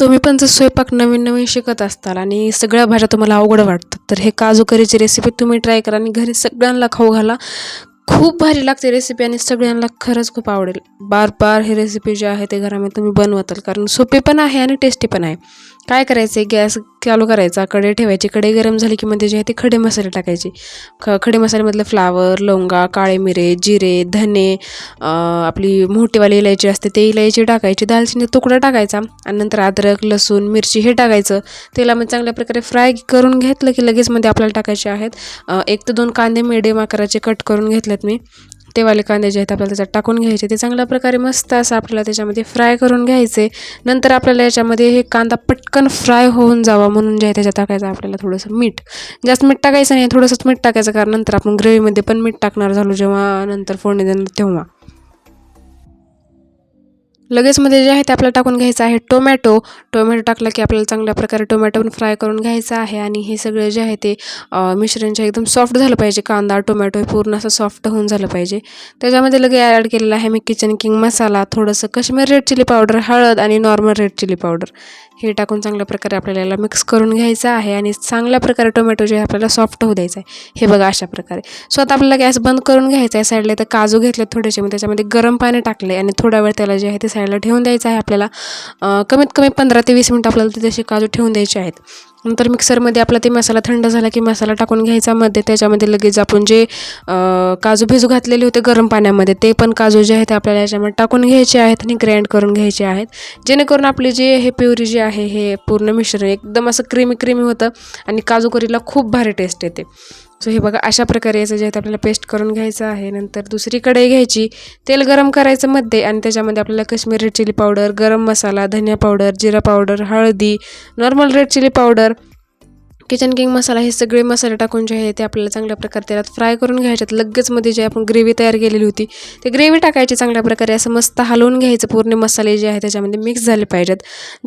तुम्ही पण जर स्वयंपाक नवीन नवीन शिकत असताल आणि सगळ्या भाज्या तुम्हाला अवघड वाटतात तर हे काजू करीची रेसिपी तुम्ही ट्राय करा आणि घरी सगळ्यांना खाऊ घाला. खूप भारी लागते रेसिपी आणि सगळ्यांना खरंच खूप आवडेल. बार बार ही रेसिपी जी आहे ते घरामध्ये तुम्ही बनवताल कारण सोपी पण आहे आणि टेस्टी पण आहे. काय करायचं आहे गॅस चालू करायचा कढई ठेवायची कढई गरम झाली की मध्ये जे आहे ते खडे मसाले टाकायचे. ख खडे मसाल्यामधलं फ्लावर लवंगा काळे मिरे जिरे धने आपली मोठीवाली इलायची असते ते इलायची टाकायची दालचिनी तुकडा टाकायचा आणि नंतर अद्रक लसूण मिरची हे टाकायचं. तेलामध्ये चांगल्या प्रकारे फ्राय करून घेतलं की लगेच मध्ये आपल्याला टाकायचे आहेत. एक ते दोन कांदे मिडियम आकाराचे कट करून घेतलेत मी. ते वाले कांदे जे आहेत आपल्याला त्याच्यात टाकून घ्यायचे ते चांगल्या प्रकारे मस्त असं आपल्याला त्याच्यामध्ये फ्राय करून घ्यायचे. नंतर आपल्याला याच्यामध्ये हे कांदा पटकन फ्राय होऊन जावा म्हणून जे आहे त्याच्यात टाकायचं आपल्याला थोडंसं मीठ. जास्त मीठ टाकायचं नाही थोडंसंच मीठ टाकायचं कारण नंतर आपण ग्रेव्हीमध्ये पण मीठ टाकणार झालो जेव्हा नंतर फोडणी देणार तेव्हा. लगेचमध्ये जे आहे ते आपल्याला टाकून घ्यायचं आहे टोमॅटो. टोमॅटो टाकला की आपल्याला चांगल्या प्रकारे टोमॅटो पण फ्राय करून घ्यायचं आहे आणि हे सगळं जे आहे ते मिश्रण जे एकदम सॉफ्ट झालं पाहिजे. कांदा टोमॅटो हे पूर्ण असं सॉफ्ट होऊन झालं पाहिजे. त्याच्यामध्ये लगे ॲड केलेलं आहे मी किचन किंग मसाला थोडंसं कश्मीर रेड चिली पावडर हळद आणि नॉर्मल रेड चिली पावडर हे टाकून चांगल्या प्रकारे आपल्याला याला मिक्स करून घ्यायचं आहे आणि चांगल्या प्रकारे टोमॅटो जे आपल्याला सॉफ्ट होऊ द्यायचं आहे. हे बघा अशा प्रकारे. सो आता आपल्याला गॅस बंद करून घ्यायचा आहे. साईडला तर काजू घेतले थोडेसे. मग त्याच्यामध्ये गरम पाणी टाकले आणि थोडा वेळ त्याला जे आहे ते साईडला ठेवून द्यायचं आहे आपल्याला. कमीत कमी पंधरा ते वीस मिनटं आपल्याला ते तसे काजू ठेवून द्यायचे आहेत. नंतर मिक्सरमध्ये आपला ते मसाला थंड झाला की मसाला टाकून घ्यायचा. मध्ये त्याच्यामध्ये लगेच आपण जे काजू भिजू घातलेले होते गरम पाण्यामध्ये ते पण काजू जे आहेत आपल्याला याच्यामध्ये टाकून घ्यायचे आहेत आणि ग्राइंड करून घ्यायचे आहेत. जेणेकरून आपले जे हे प्युरी जे आहे हे पूर्ण मिश्रण एकदम असं क्रीमी क्रीमी होतं आणि काजू करीला खूप भारी टेस्ट येते. सो हे बघा अशा प्रकारे याचं जे आहे आपल्याला पेस्ट करून घ्यायचं आहे. नंतर दुसरी कढई घ्यायची तेल गरम करायचं मध्ये आणि त्याच्यामध्ये आपल्याला कश्मीरी रेड चिली पावडर गरम मसाला धनिया पावडर जिरा पावडर हळदी normal red chilli powder Kitchen King masala हे सगळे मसाले टाकून जे आहे ते आपल्याला चांगल्या प्रकारे त्याला फ्राय करून घ्यायच्यात लगेचमध्ये जे आपण ग्रेव्ही तयार केलेली होती ते ग्रेव्ही टाकायची चांगल्या प्रकारे. असं मस्त हलवून घ्यायचं पूर्ण मसाले जे आहे त्याच्यामध्ये मिक्स झाले पाहिजेत.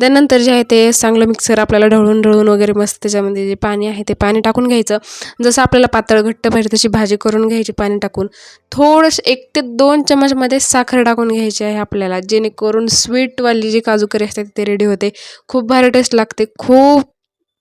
त्यानंतर जे आहे ते चांगलं मिक्सर आपल्याला ढवळून ढवळून वगैरे मस्त त्याच्यामध्ये जे पाणी आहे ते पाणी टाकून घ्यायचं. जसं आपल्याला पातळ घट्ट पाहिजे तशी भाजी करून घ्यायची पाणी टाकून. थोडंसं एक ते दोन चमचमध्ये साखर टाकून घ्यायची आहे आपल्याला जेणेकरून स्वीटवाली जी काजूकरी असते ते रेडी होते. खूप भारी टेस्ट लागते खूप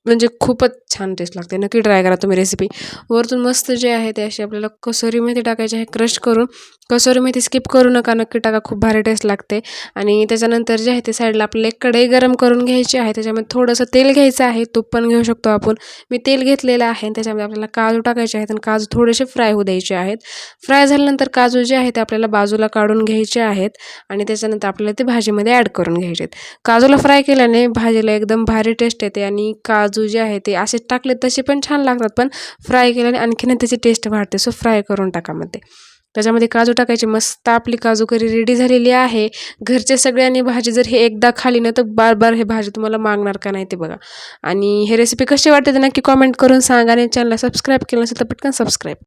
म्हणजे खूपच छान टेस्ट लागते. नक्की ट्राय करा तुम्ही रेसिपी वरतून मस्त जे आहे ते अशी आपल्याला कसोरी मेथी टाकायची आहे क्रश करून. कसोरी मेथी स्किप करू नका नक्की टाका खूप भारी टेस्ट लागते. आणि त्याच्यानंतर जे आहे ते साईडला आपल्याला एक कढई गरम करून घ्यायची आहे. त्याच्यामध्ये थोडंसं तेल घ्यायचं आहे तूप पण घेऊ शकतो आपण. मी तेल घेतलेलं आहे त्याच्यामध्ये आपल्याला काजू टाकायचे आहेत आणि काजू थोडेसे फ्राय होऊ द्यायचे आहेत. फ्राय झाल्यानंतर काजू जे आहे ते आपल्याला बाजूला काढून घ्यायचे आहेत आणि त्याच्यानंतर आपल्याला ते भाजीमध्ये ॲड करून घ्यायचे आहेत. काजूला फ्राय केल्याने भाजीला एकदम भारी टेस्ट येते आणि काजू जे आहे ते असे टाकले तसे पण छान लागतात. पण फ्राय केल्याने आणखीन त्याची टेस्ट वाढते. सो फ्राय करून टाकामध्ये त्याच्यामध्ये काजू टाकायचे. मस्त आपली काजू करी रेडी झालेली आहे. घरचे सगळ्यांनी भाजी जर हे एकदा खाली ना तर बार बार हे भाजी तुम्हाला मागणार का नाही ते बघा. आणि हे रेसिपी कशी वाटते ते नक्की कॉमेंट करून सांगा आणि चॅनलला सबस्क्राईब केलं नसेल तर पटकन सबस्क्राईब